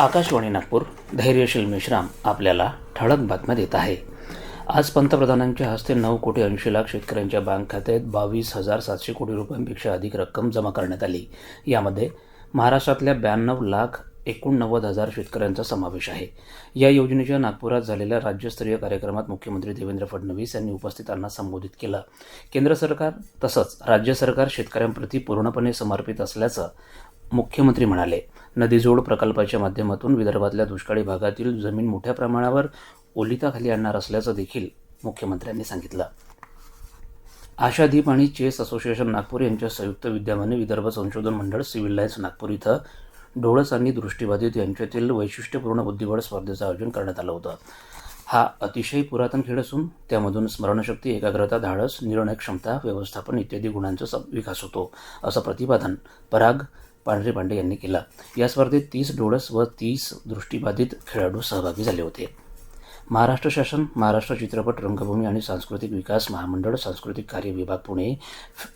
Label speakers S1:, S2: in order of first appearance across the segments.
S1: आकाशवाणी नागपूर धैर्यशील मेश्राम आपल्याला ठळक बातम्या देत आहे. आज पंतप्रधानांच्या हस्ते नऊ कोटी ऐंशी लाख शेतकऱ्यांच्या बँक खात्यात बावीस हजार सातशे कोटी रुपयांपेक्षा अधिक रक्कम जमा करण्यात आली. यामध्ये महाराष्ट्रातल्या ब्याण्णव लाख एकोणनव्वद हजार शेतकऱ्यांचा समावेश आहे. या योजनेच्या नागपुरात झालेल्या राज्यस्तरीय कार्यक्रमात मुख्यमंत्री देवेंद्र फडणवीस यांनी उपस्थितांना संबोधित केलं. केंद्र सरकार तसंच राज्य सरकार शेतकऱ्यांप्रती पूर्णपणे समर्पित असल्याचं मुख्यमंत्री म्हणाले. नदीजोड प्रकल्पाच्या माध्यमातून विदर्भातल्या दुष्काळी भागातील जमीन मोठ्या प्रमाणावर ओलिताखाली आणणार असल्याचं देखील मुख्यमंत्र्यांनी सांगितलं. आशादीप आणि चेस असोसिएशन नागपूर यांच्या संयुक्त विद्यमाने विदर्भ संशोधन मंडळ सिव्हिल लाईन्स नागपूर इथं डोळस आणि दृष्टीबाधित यांच्यातील वैशिष्ट्यपूर्ण बुद्धिबळ स्पर्धेचं आयोजन करण्यात आलं होतं. हा अतिशय पुरातन खेळ असून त्यामधून स्मरणशक्ती एकाग्रता धाडस निर्णय क्षमता व्यवस्थापन इत्यादी गुणांचा विकास होतो असं प्रतिपादन पराग पांढरे पांडे यांनी केला. या स्पर्धेत तीस डोळस व तीस दृष्टीबाधित खेळाडू सहभागी झाले होते. महाराष्ट्र शासन महाराष्ट्र चित्रपट रंगभूमी आणि सांस्कृतिक विकास महामंडळ सांस्कृतिक कार्य विभाग पुणे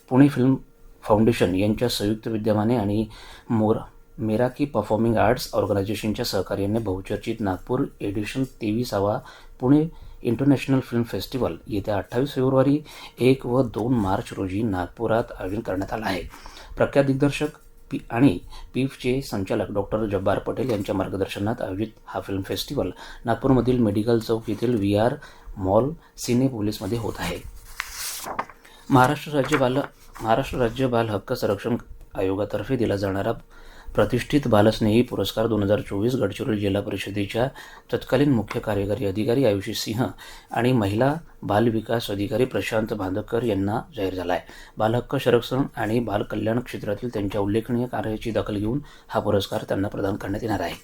S1: पुणे फिल्म फाउंडेशन यांच्या संयुक्त विद्यमाने आणि मोर मेराकी परफॉर्मिंग आर्ट्स ऑर्गनायझेशनच्या सहकार्याने बहुचर्चित नागपूर एडिशन तेवीसावा पुणे इंटरनॅशनल फिल्म फेस्टिवल येत्या अठ्ठावीस फेब्रुवारी एक व दोन मार्च रोजी नागपुरात आयोजन करण्यात आलं आहे. प्रख्यात दिग्दर्शक पी आणि पीफचे संचालक डॉक्टर जब्बार पटेल यांच्या मार्गदर्शनात आयोजित हा फिल्म फेस्टिवल नागपूरमधील मेडिकल चौक येथील व्ही आर मॉल सिने पोलीसमध्ये होत आहे. महाराष्ट्र राज्य बाल महाराष्ट्र राज्य बाल हक्क संरक्षण आयोगातर्फे दिला जाणारा प्रतिष्ठित बालस्नेही पुरस्कार दोन हजार चोवीस गडचिरोली जिल्हा परिषदेच्या तत्कालीन मुख्य कार्यकारी अधिकारी आयुषी सिंह आणि महिला बालविकास अधिकारी प्रशांत बांधकर यांना जाहीर झाला आहे बालहक्क संरक्षण आणि बालकल्याण क्षेत्रातील त्यांच्या उल्लेखनीय कार्याची दखल घेऊन हा पुरस्कार त्यांना प्रदान करण्यात येणार आहे.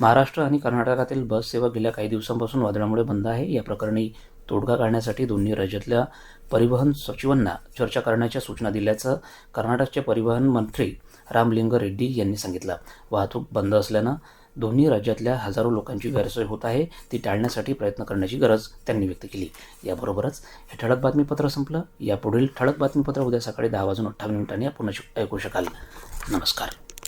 S1: महाराष्ट्र आणि कर्नाटकातील बस सेवा गेल्या काही दिवसांपासून वादळामुळे बंद आहे. या प्रकरणी तोडगा काढण्यासाठी दोन्ही राज्यातल्या परिवहन सचिवांना चर्चा करण्याच्या सूचना दिल्याचं कर्नाटकचे परिवहन मंत्री रामलिंग रेड्डी यांनी सांगितलं. वाहतूक बंद असल्यानं दोन्ही राज्यातल्या हजारो लोकांची गैरसोय होत आहे ती टाळण्यासाठी प्रयत्न करण्याची गरज त्यांनी व्यक्त केली. याबरोबरच हे ठळक बातमीपत्र संपलं. यापुढील ठळक बातमीपत्र उद्या सकाळी दहा वाजून अठ्ठावन्न मिनिटांनी आपण ऐकू शकाल. नमस्कार.